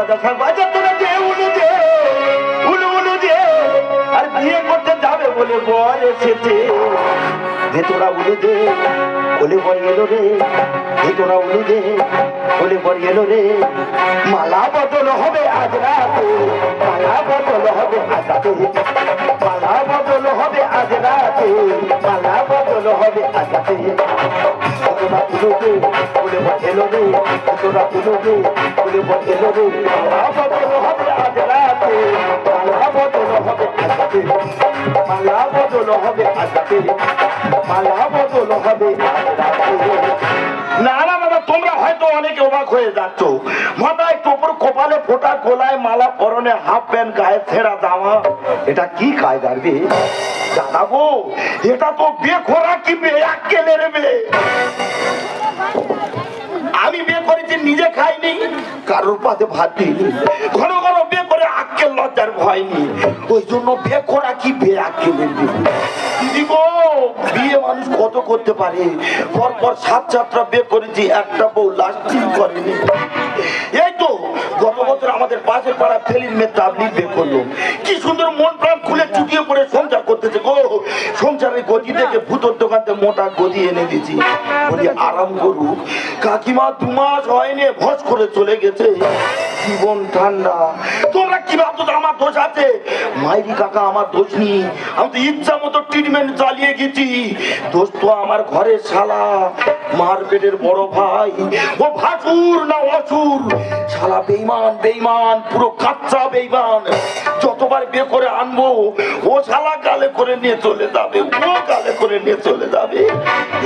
বাজা শাক বাজা, তোরা যে উলু যে, উলু আর বিয়ে করতে যাবে বলে বর এসেছে। যে তোরা উলু দে বলে বর এলো রে। যে তোরা উলু দে বলে বর এলো রে। মালা বদল হবে আজ রাতে, মালা বদল হবে আজ রাতে। মালা বদল হবে আজ রাতে, মালা বদল হবে আজ রাতে। তোরা উলুকে বলে বর এলো রে। তোরা উলুকে বলে বর এলো রে। মালা বদল হবে আজ রাতে, মালা বদল হবে আজ এটা কি কায়দার গো, এটা তো কি রে আমি বিয়ে করেছি, নিজে খাইনি। কারোর পাতে ভাত দিইনি। ঘন ঘন করে লজ্জার ভয় ওই জন্য করা কি বিয়ে মানুষ কত করতে পারে? পর পর সাত বিয়ে করেছি, একটা বউ লাস্টিং করেনি। এই তো, গত বছর আমাদের পাশের পাড়া ফেলির মেয়ে তাবলি বিয়ে করল। কি সুন্দর মন প্রাণ খুলে চুটিয়ে পড়ে সংসার করতেছে গো। সংসারের থেকে ভূতর দোকানতে মোটা গদি এনে দিয়েছি। বলি, আরাম করুক। কাকিমা দু মাস হয়নি, ভস করে চলে গেছে। জীবন ঠান্ডা। তোমরা আমার দোষ আছে? মাইরি কাকা, আমার দোষ নেই। আমি তো ইচ্ছা মতো ট্রিটমেন্ট চালিয়ে গেছি। দোষ তো আমার শালা বড় ভাই। ও ভাসুর না অসুর? শালা বেইমান বেইমান পুরো কাচ্চা বেইমান যতবার বিয়ে করে আনব, ও শালা গালে করে নিয়ে চলে যাবে, ও গালে করে নিয়ে চলে যাবে।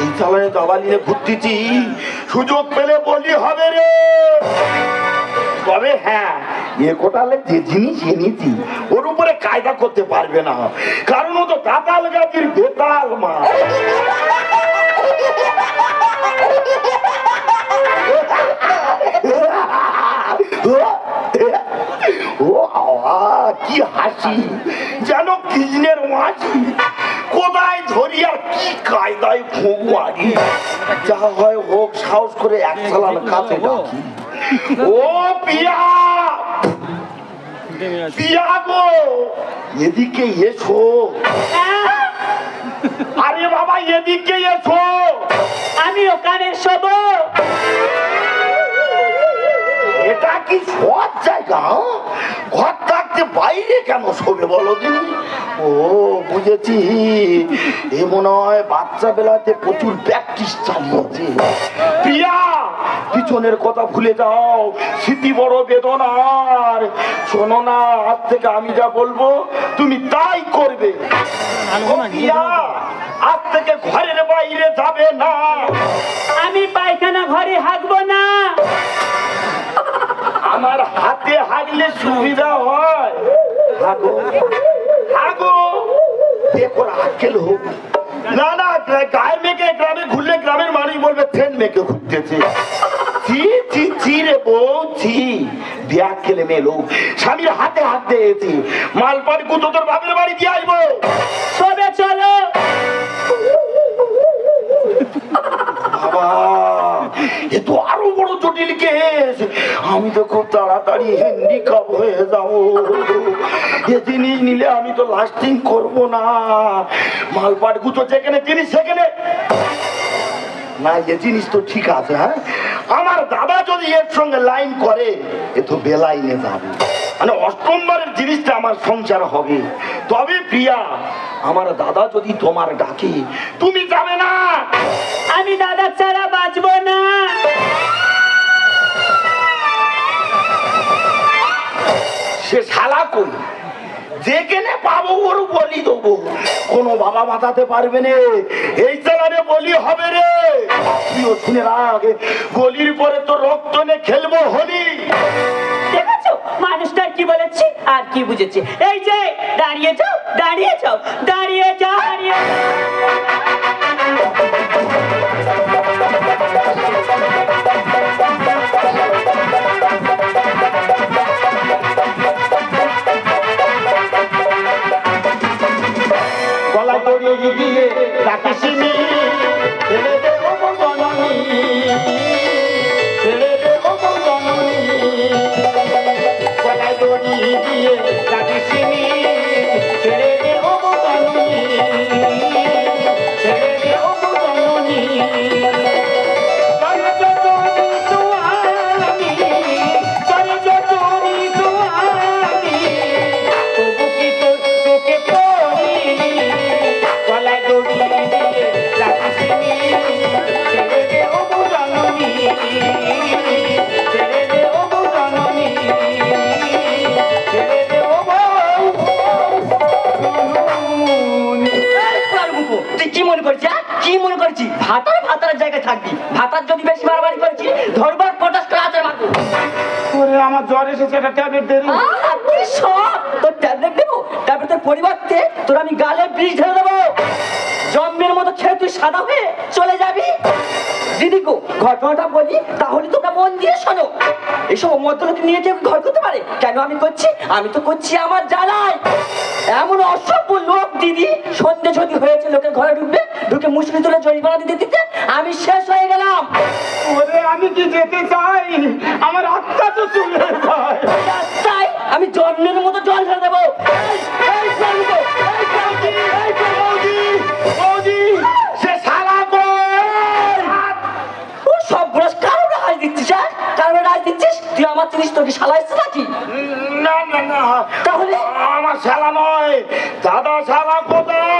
এই চালানে দাবালি নিয়ে ঘুরতেছি সুযোগ পেলে বলি হবে রে। তবে হ্যাঁ। এ কোটালে যে জিনিস এনেছি ওর উপরে কায়দা করতে পারবে না। কারণ ও তো দাতাল গাছের বেতাল মা। ও কি হাসি। যেন কৃষ্ণের মাছি ধরি আর কি কায়দায় ফোক যা হয় হোক, সাহস করে এক সালান কাছে ও পিয়া! পিয়া গো! এদিকে এসো। আরে বাবা, এদিকে এসো। আমি ওখানে শোব এটা কি সব জায়গা হ্যাঁ? ঘর থাকতে বাইরে কেন শোবে বলো দিনি ও বুঝেছি। এ মনে হয় বাচ্চা বেলাতে প্রচুর প্র্যাকটিস চালিয়েছে। প্রিয়া পিছনের কথা ভুলে যাও। স্মৃতি বড় বেদনার। শোনো না আজ থেকে আমি যা বলব তুমি তাই করবে। আজ থেকে ঘরের বাইরে যাবে না। আমি পায়খানা ঘরে হাঁকবো না। আমার হাতে হাগলে সুবিধা হয়। হাগো। হাগো। দেখো আকেল হোক। না না গায়ে মেঘে গ্রামে ঘুরলে গ্রামের মানুষ বলবে ট্রেন মেঘে ঘুরতেছে। চি চি চি রে বউ চি খেলে মেলো স্বামীর হাতে হাত দিয়েছি। মালপাড়ি কুতো তোর বাপের বাড়ি দিয়ে আসব শোবে চলো। বাবা। এ তো আরও বড় জটিল কেস। আমি তো খুব তাড়াতাড়ি হ্যান্ডিকাপ হয়ে যাব। এ জিনিস নিলে আমি তো লাস্টিং করব না। মালপাট গুতো যেখানে জিনিস সেখানে। না, এ জিনিস তো ঠিক আছে হ্যাঁ? আমার দাদা যদি এর সঙ্গে লাইন করে, এ তো বেলাইনে যাবে। মানে অষ্টমবারের জিনিসটা আমার সংসার হবে। তবে প্রিয়া আমার দাদা যদি তোমার ডাকে তুমি যাবে না। আমি দাদা ছাড়া বাঁচবো না। সে শালা কই? যেখানে পাবো ওর বলি দেবো। কোনো বাবা বাঁচাতে পারবে না। এই চালানে বলি হবে রে। তুইও শুনে রাখ গলির পরে তো রক্ত নে খেলব হোলি মানুষটা কি বলেছি? আর কি বুঝেছে? এই যে, দাঁড়িয়ে যাও দাঁড়িয়ে যাও দাঁড়িয়ে যাও, দাঁড়িয়ে থাকবি যদি বেশি মারামারি করছিস ধরবার পটাশ করে আছে ওরে আমার জ্বর এসেছে একটা ট্যাবলেট দেরি। আপনি সব তোর ট্যাবলেট দেবো? ট্যাবলেটের পরিবর্তে তোর আমি গালে বিষ ঢেলে দেবো। জন্মের মতো খেয়ে তুই সাদা হয়ে চলে যাবি? দিদি গো ঘটনাটা বলি তাহলে দিয়ে শোনো। এসব নিয়ে কেউ ঘর করতে পারে? কেন আমি করছি? আমি তো করছি আমার জ্বালায়। এমন অসভ্য লোক দিদি সন্ধে যদি হয়েছে লোকের ঘরে ঢুকবে ঢুকে মুসলি তুলে জরিমানা দিতে দিতে আমি শেষ হয়ে গেলাম। ওরে আমি কি যেতে চাই? আমার আত্মা তো চলে যায়। তাই আমি জন্মের মতো জল ঢেলে দেবো। তুই আমার জিনিস তোকে এসছে নাকি? না না না। তাহলে? আমার শালা নয়। দাদা শালা কোথায়?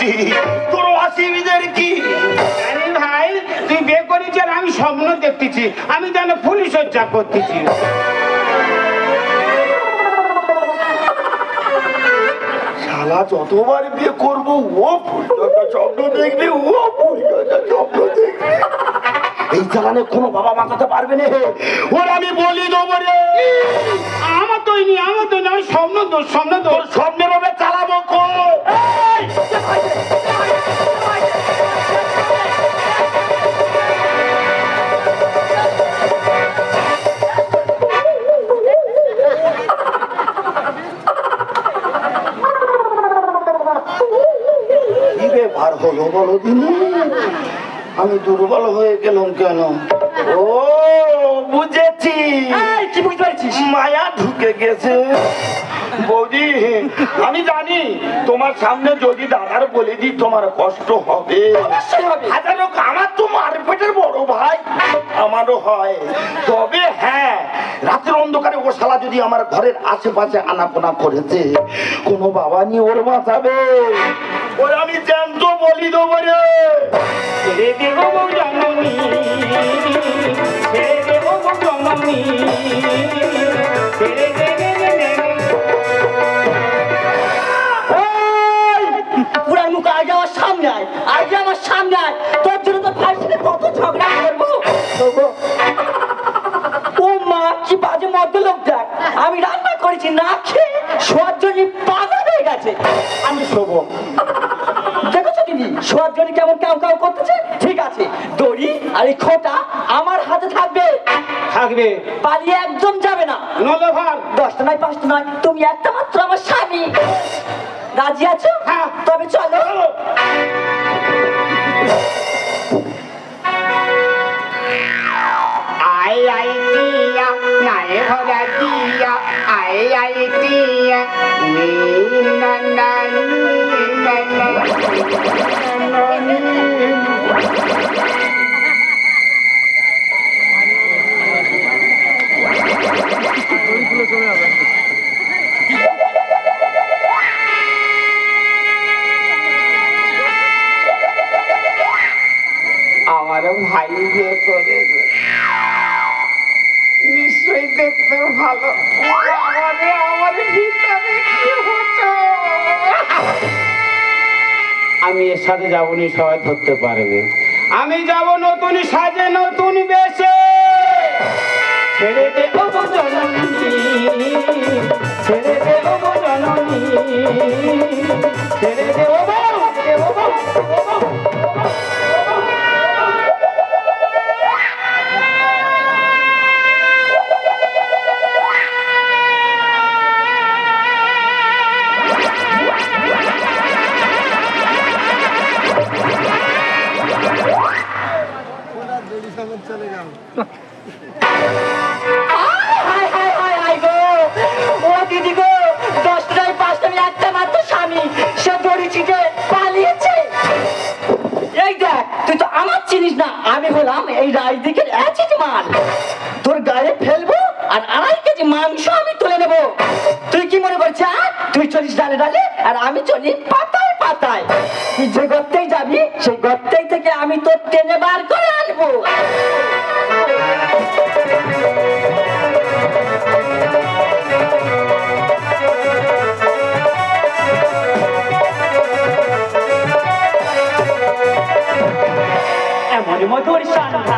করেছি। তোর অসুবিধার কি? আরে ভাই তুই বিয়ে আর আমি স্বপ্ন দেখতেছি। আমি যেন ফুলি সজ্জা করতেছি। শালা যতবার বিয়ে করব ও ফুলটা স্বপ্ন দেখবে ও স্বপ্ন দেখবে। এই চালানে কোনো বাবা মাতাতে পারবে না ওর আমি বলি দেবো রে। আমার তো নি আমার তো স্বপ্ন দোষ স্বপ্ন তোর দোষ ব্যাপার বলো দিনি আমি দুর্বল হয়ে গেলাম কেন? ও বুঝেছি। কি বুঝতে পারছিস? মায়া ঢুকে গেছে। বৌদি আমি জানি তোমার সামনে যদি দাদার বলে দিই তোমার কষ্ট হবে। হাজার হোক আমার তো মারপেটের বড় ভাই। আমারও হয়। তবে হ্যাঁ রাতের অন্ধকারে ও শালা যদি আমার ঘরের আশেপাশে আনাপোনা করেছে কোনো বাবা নিয়ে ওর বাঁচাবে। ওর আমি জ্যান্ত বলি দেবো রে। ছেড়ে দেব জননী ছেড়ে দেব জননী ছেড়ে দে নে নে নে নে। এই, পুরার মুখ আজ আমার সামনে আয় আজ আমার সামনে আয়। তোর জন্য তো ভাইয়ের কত ঝগড়া করব? ও মা কি বাজে মদ্য লোক দেখ। আমি রান্না করেছি না খেয়ে শোয়ার জন্য পাগল হয়ে গেছে। আমি শোবো। জন্য কেমন কেমন কেমন করতেছে ঠিক আছে। দড়ি আর এই খোটা আমার হাতে থাকবে। থাকবে। পালিয়ে একদম যাবে না। নলভার দশটা নয় পাঁচটা নয় তুমি একটা মাত্র আমার স্বামী। রাজি আছো? হ্যাঁ। তবে চলো। আই আই টিয়া নাই ভরা দিয়া। আই আই টিয়া নি না। না সাথে যাব, উনি সবাই ধরতে পারবে। আমি যাব নতুন সাজে, নতুন বেশে। ছেড়ে দে ও জননী, ছেড়ে দে ও গো জননী ছেড়ে দে ও গো তুই তো আমার চিনিস না। আমি হলাম এই রাজদিকের অ্যাচিড মাল তোর গায়ে ফেলব আর আড়াই কেজি মাংস আমি তুলে নেব। তুই কি মনে করছিস তুই চলিস ডালে ডালে, আর আমি চলি পাতায় পাতায়। তুই যে গর্তেই যাবি, সেই গর্তেই থেকে আমি তোর টেনে বার করে আনব। মধুর সন্ধ্যায়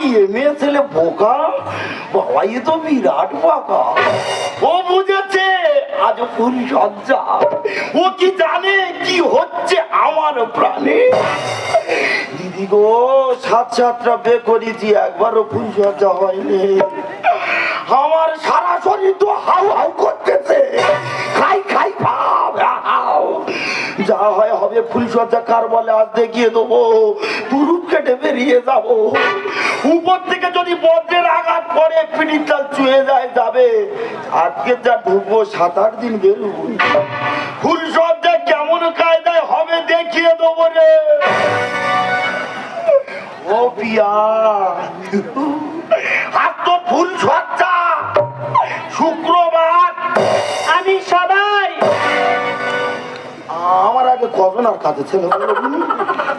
বোকা বাবা এ তো বিরাট বোকা ও বুঝেছে আজ ফুল সজ্জা ও কি জানে কি হচ্ছে আমার প্রাণে দিদি গো সাত সাতটা বে করেছি একবারও ফুল সজ্জা হয়নি আমার সারা শরীর তো হাউ হাউ করতেছে খাই খাই ভাব যা হয় হবে ফুলসজ্জা কার বলে আজ দেখিয়ে দেবো তুরুপ কেটে বেরিয়ে যাব উপর থেকে যদি বজ্রের আঘাত পড়ে পিঠির চুয়ে যায় যাবে। আজকে যা ঢুকবো সাত আট দিন বেরোবো। ফুলসজ্জা কেমন কায়দায় হবে দেখিয়ে দেবো রে। ও পিয়া। আর তো ফুল সজ্জা। শুক্রবার। আমি সবাই। আমার আগে কজন আর কাছে ছিল?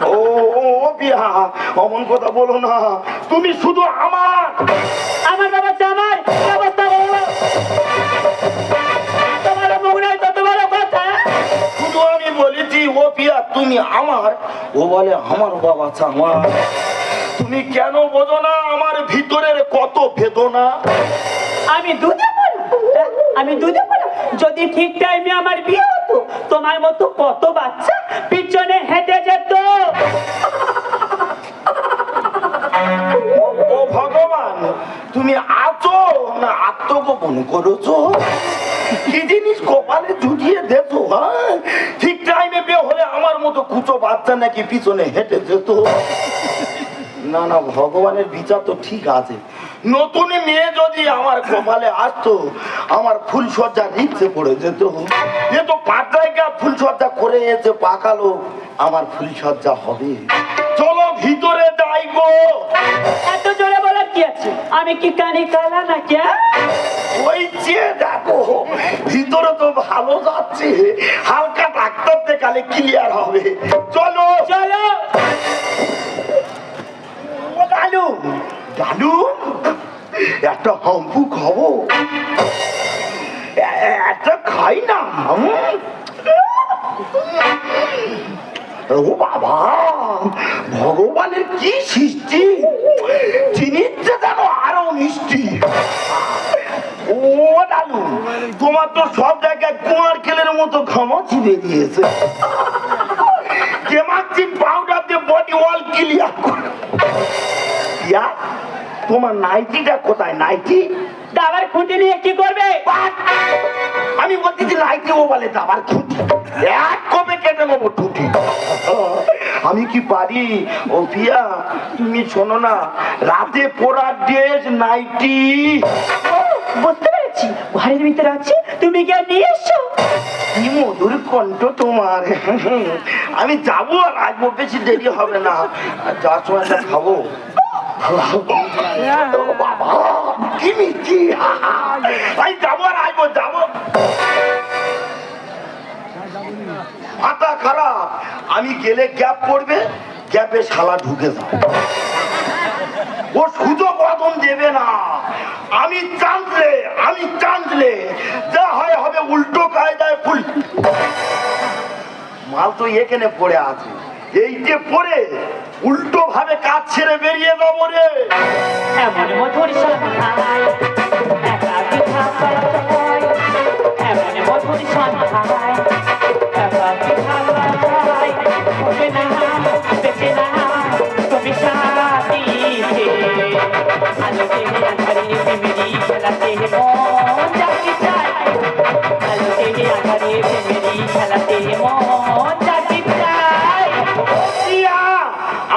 ও ও ও বিয়া অমন কথা বলো না। তুমি শুধু আমার। আমার ব্যবস্থা আমার ব্যবস্থা বলো তোমার মুখ নাই তো তোমার কথা। শুধু আমি বলেছি ও পিয়া তুমি আমার। ও বলে আমার বাবা আমার তুমি কেন বোঝো না আমার ভিতরের কত বেদনা? আমি দুধে আমি দুধে যদি ঠিক টাইমে আমার বিয়ে হতো তোমার মতো কত বাচ্চা পিছনে হেঁটে যেত। ভগবান, তুমি আছো না আত্মগোপন করেছ? কি জিনিস কপালে জুটিয়ে দেছো হ্যাঁ? ঠিক টাইমে বিয়ে হলে আমার মতো কুচো বাচ্চা নাকি পিছনে হেঁটে যেত? না না, ভগবানের বিচার তো ঠিক আছে। নতুন মেয়ে যদি আমার কপালে আসতো, আমার ফুল ফুলসজ্জা রিক্সে পড়ে যেত। এ তো পাঁচ জায়গা ফুল ফুলসজ্জা করে এসে পাকালো আমার ফুল ফুলসজ্জা হবে। ভিতরে যাই গো এত জোরে বলার কি আছে? আমি কি কানে কালা নাকি হ্যাঁ? ওই যে দেখো ভিতরে তো ভালো যাচ্ছে। হালকা ডাক্তার দেখালে ক্লিয়ার হবে। চলো। চলো। ও ডালু ডালু একটা হাম্পু খাব। একটা খাই না? ও বাবা ভগবানের কি সৃষ্টি? চিনিচ্ছে যেন আরও মিষ্টি। ও তোমার তো সব জায়গায় কুমার খেলের মতো ঘামাচি বেরিয়েছে কেমাক্সিন পাউডার দিয়ে বডি ওয়াল ক্লিয়ার করে। তোমার নাইটিটা কোথায়? নাইটি? দাবার খুঁটি নিয়ে কি করবে! আমি বলছি যে নাইটি ও বলে দাবার খুঁটি। এক কবে কেটে নেব আমি কি পারি? ও পিয়া তুমি শোনো না রাতে পরার ড্রেস নাইটি। বুঝতে পেরেছি ঘরের ভিতরে আছে তুমি গিয়ে নিয়ে এসো কি মধুর কণ্ঠ তোমার। আমি যাব আর আসব বেশি দেরি হবে না। আর যাওয়ার সময় খাব। বাবা কি মিষ্টি। আমি যাব আর আসব যাব। মাথা খারাপ। আমি গেলে গ্যাপ পড়বে, গ্যাপে শালা ঢুকে যাবে। ও সুযোগ বদন দেবে না। আমি চাঁদলে আমি চাঁদলে যা হয় হবে উল্টো কায়দায় ফুল। মাল তো এখানে পড়ে আছে। এই যে পড়ে উল্টো ভাবে কাজ ছেড়ে বেরিয়ে যাব রে। মধুর সন্ধ্যায়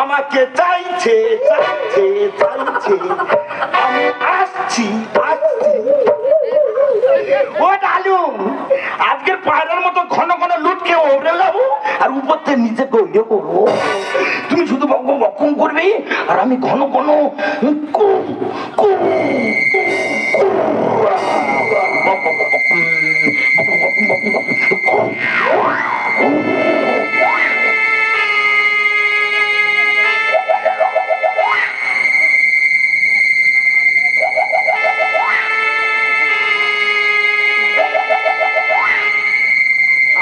আমাকে চাইছে চাইছে চাইছে। আমি আসছি আসছি। ও ডালুম আজকের পায়রার মতো ঘন ঘন লুটকে ওরে যাব আর উপর থেকে নিচে গড়িয়ে করব তুমি শুধু বক বক বকম করবে, আর আমি ঘন ঘন কু কু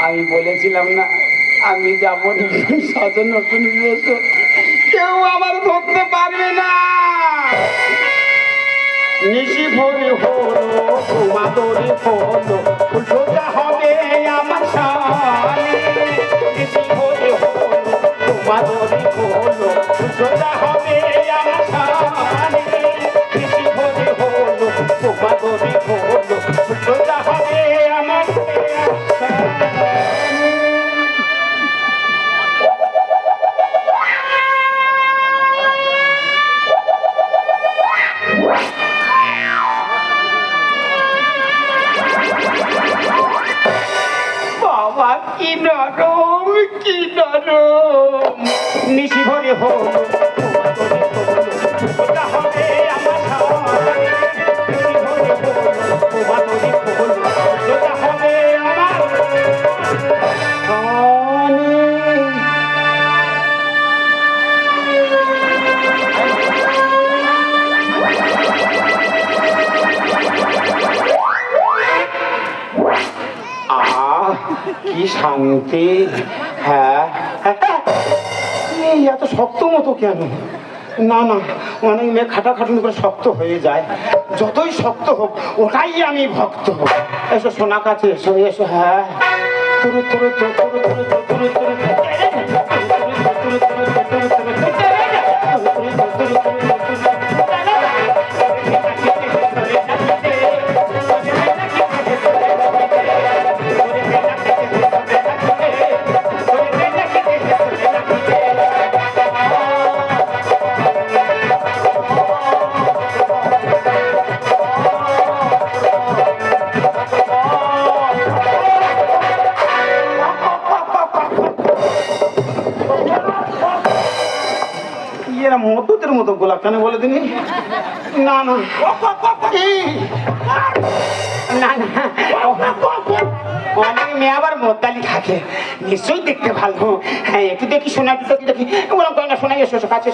আমি বলেছিলাম না আমি যাব সাজে নতুন কেউ আমার ধরতে পারবে না। নিশি ভরে ঘুমা তোরে ফোন। উল্টোটা হবে আমার সাথে কি শান্তি হ্যাঁ এই এত শক্ত মতো কেন না না অনেক মেয়ে খাটাখাটুনি করে শক্ত হয়ে যায় যতই শক্ত হোক ওটাই আমি ভক্ত হোক এসো সোনা কাছে এসো এসো হ্যাঁ তোর তোর তোর তোর তোর তোর তোর এরা মধুদের মতো গোলাপ কেন বলে দিনি। না না। নিশ্চয়ই দেখতে ভালো। হ্যাঁ একটু দেখি দেখি না কাছে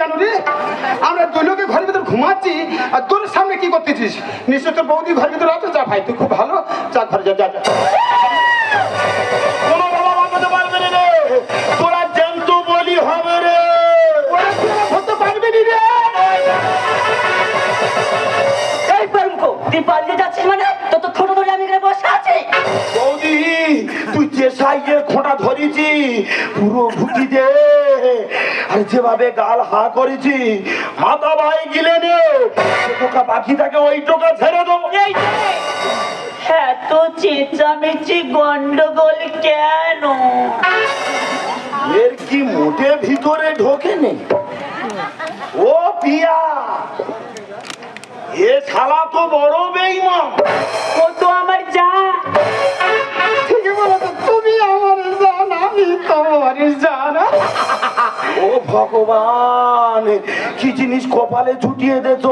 কেন রে? আমরা দুই লোকে ঘরের ভিতর ঘুমাচ্ছি। আর তোর সামনে কি করতেছিস? নিশ্চয় তোর বৌদি ঘর ভিতরে আছে? যা ভাই, তুই খুব ভালো। যা ঘরে যা যা তোরা বলি মানে? তো তো তুই যে সাইজের খোঁটা ধরেছি পুরো ঢুকি দে আর যেভাবে গাল হা করেছি মাথা ভাই গিলে নে টোকা বাকি থাকে ওই টোকা ছেড়ে দেবো। এত চেঁচামেচি গন্ডগোল কেন? এর কি মোটে ভিতরে ঢোকে নেই ও পিয়া এ শালা তো বড় বেইমান। ও তো আমার যা। ঠিকই বলেছ তুমি আমার জান আমি তোমার জান। ও ভগবান কি জিনিস কপালে ছুটিয়ে দেছ?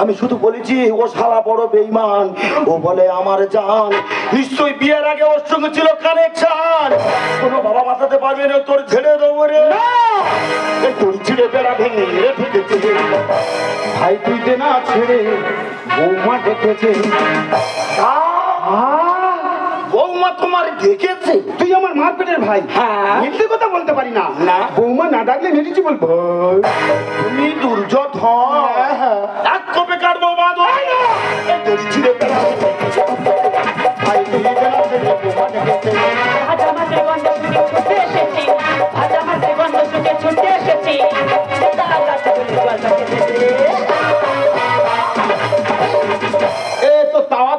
আমি শুধু বলেছি ও শালা বড় বেইমান ও বলে আমার জান। নিশ্চয়ই বিয়ের আগে ওর সঙ্গে ছিল কানেকশন কোনো বাবা বাঁচাতে পারবে না তোর ছেড়ে দেবো রে। তোর ছিঁড়ে বেড়া ভেঙে রে। ঢুকেছে ভাই তুই দে না ছেড়ে বৌমা ডেকেছে। বৌমা তোমার ডেকেছে তুই আমার মারপেটের ভাই। হ্যাঁ। মিথ্যে কথা বলতে পারি না। না। বৌমা না ডাকলে মেরেছি তুমি দুর্যোধন। এক কাটবো বাদ হয় না। এই ছিঁড়ে বেড়া ভাই তুই দে না বৌমা ডেকেছে ভাজা মাছের গন্ধ শুনে ছুটে এসেছি। ভাজা মাছের গন্ধ শুনে ছুটে এসেছি। তার কাছে? বলে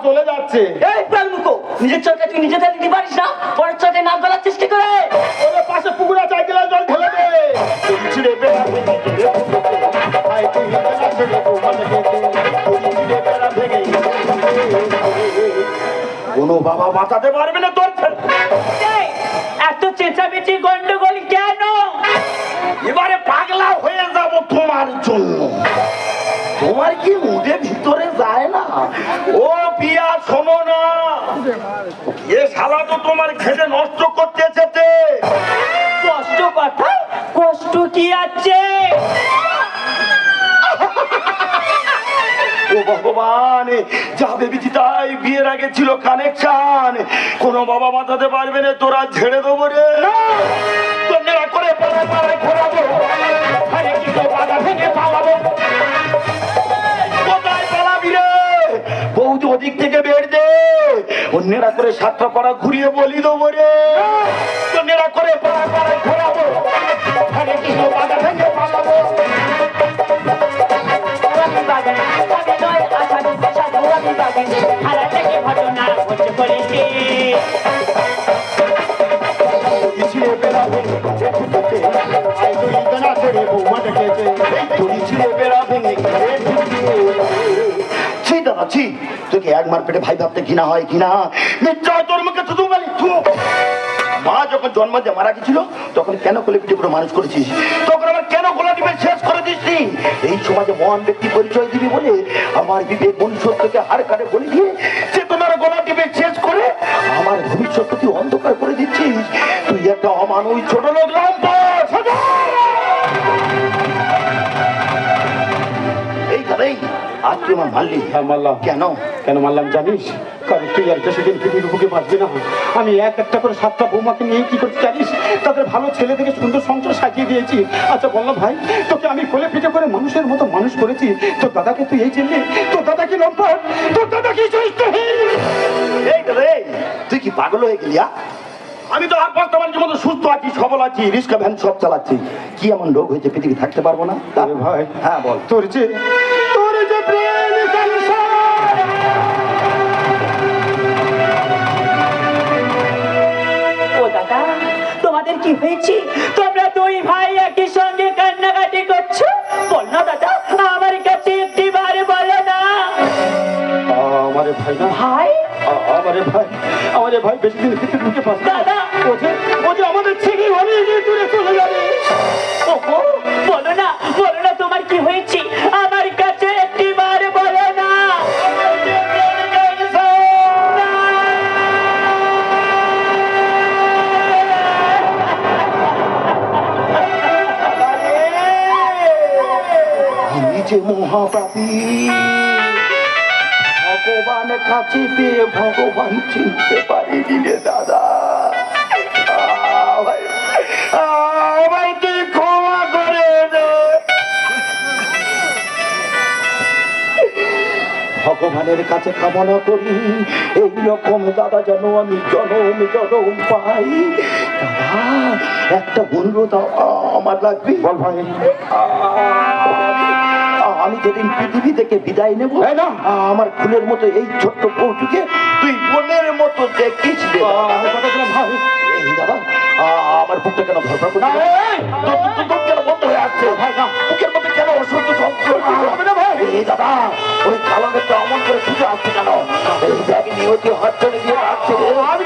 চলে যাচ্ছে। এই প্রাণমুখো নিজের চোখে তুই নিজে দিতে পারিস না পরের চোখে নাক গলার চেষ্টা করে। ওরে পাশে পুকুরা চাই গেলে জল ঢেলে দে। ছিড়ে বেড়া কোনো বাবা বাঁচাতে পারবে না তোর ও পিয়া শোনো না। এ শালা তো তোমার খেতে নষ্ট করতে এসেছে। কষ্ট কথায় কষ্ট কি আছে? ও ভগবান যা ভেবেছি তাই বিয়ের আগে ছিল কানেকশন কোনো বাবা বাঁচাতে পারবে না তোরা ঝেড়ে দেবো রে। অন্যেরা করে সাতটা পাড়া ঘুরিয়ে বলি দেবো রে। নেড়া করে পাড়া পাড়ায় ঘোরাবো। তো পালাবো। বাগান তোকে এক মার পেটে ভাই ভাবতে ঘৃণা হয়, ঘৃণা। নিশ্চয় মা যখন জন্ম দিয়ে মারা গেছিল তখন কেন কোলে পিঠে করে মানুষ করেছিস? তখন আমার কেন গোলা টিপে শেষ করে দিসনি? এই সমাজে মহান ব্যক্তি পরিচয় দিবি বলে আমার বিবেক মনুষ্যত্বকে হার কাটে বলে দিয়ে সে তোমার গোলা টিপে শেষ করে আমার ভবিষ্যৎ তুই অন্ধকার করে দিচ্ছিস। তুই একটা অমানুষ, ছোট লোক তুই আমার মারলি হ্যাঁ মারলাম কেন? কেন মারলাম জানিস? কারণ তুই আর বেশি দিন পৃথিবীর বুকে বাঁচবি না। আমি এক একটা করে সাতটা বৌমাকে নিয়ে কি করতে জানিস? তাদের ভালো ছেলে থেকে সুন্দর সংসার সাজিয়ে দিয়েছি। আচ্ছা বললাম ভাই তোকে আমি কোলে পিঠে করে মানুষের মতো মানুষ করেছি। তোর দাদাকে তুই এই চিনলি তোর দাদা কি লম্পট তোর দাদা কি এই দাদা তুই কি পাগল হয়ে গেলি আমি তো আর মানুষের মতো সুস্থ আছি সবল আছি রিক্সা ভ্যান সব চালাচ্ছি। কি এমন রোগ হয়েছে পৃথিবী থাকতে পারব না? ভাই হ্যাঁ বল। তোর যে তোমাদের কি হয়েছে? তোমরা দুই ভাই একই সঙ্গে কান্নাকাটি করছ? বল না দাদা আমার কাছে একটি বারে বলো না। আমারে ভাই না? ভাই? আমারে ভাই আমারে ভাই বেশি দিন দাদা ও যে আমাদের ছেড়ে অনেক দূরে মহাপাপী। ভগবান কাছে পেয়ে ভগবান চিনতে পারিনি রে দাদা। ভগবানের কাছে কামনা করি এই রকম দাদা যেন আমি জনম জনম পাই। দাদা একটা অনুরোধ আমার লাগবে। বল ভাই। আমি যেদিন পৃথিবী থেকে বিদায় নেব। আমার ফুলের মতো এই ছোট্ট বউটিকে তুই বোনের মতো দেখিস দাদা। আমার বুকটা কেন ধরপড় কেন বন্ধ হয়ে আসছে ভাই, বুকের মধ্যে কেন অসহ্য হবে না, ভাই। দাদা ওই কালো অমন করে ছুটে আসছে কেন নিয়তি হাত চলে দিয়ে আসছে রে। আমি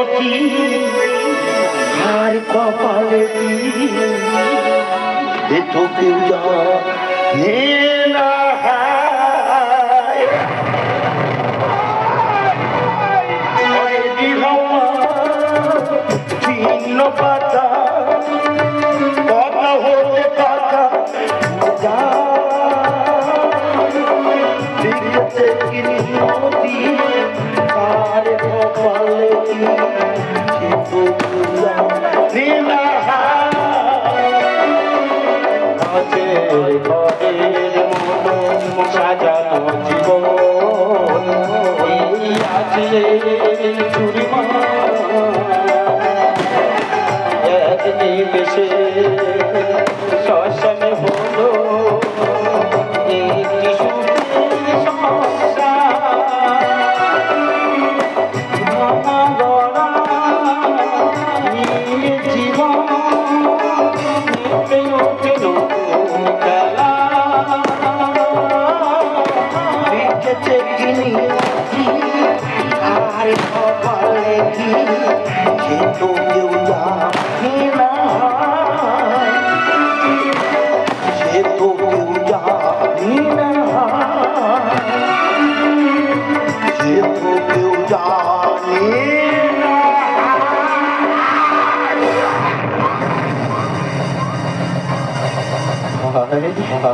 সতী আর কপালে তোকে যা এক নিমেষে শ্মশানে হলো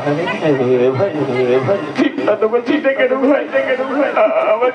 ভাই ভাই ভাই ঠিক না তো বলছি ডেকে ভাই ডেকে ভাই আমার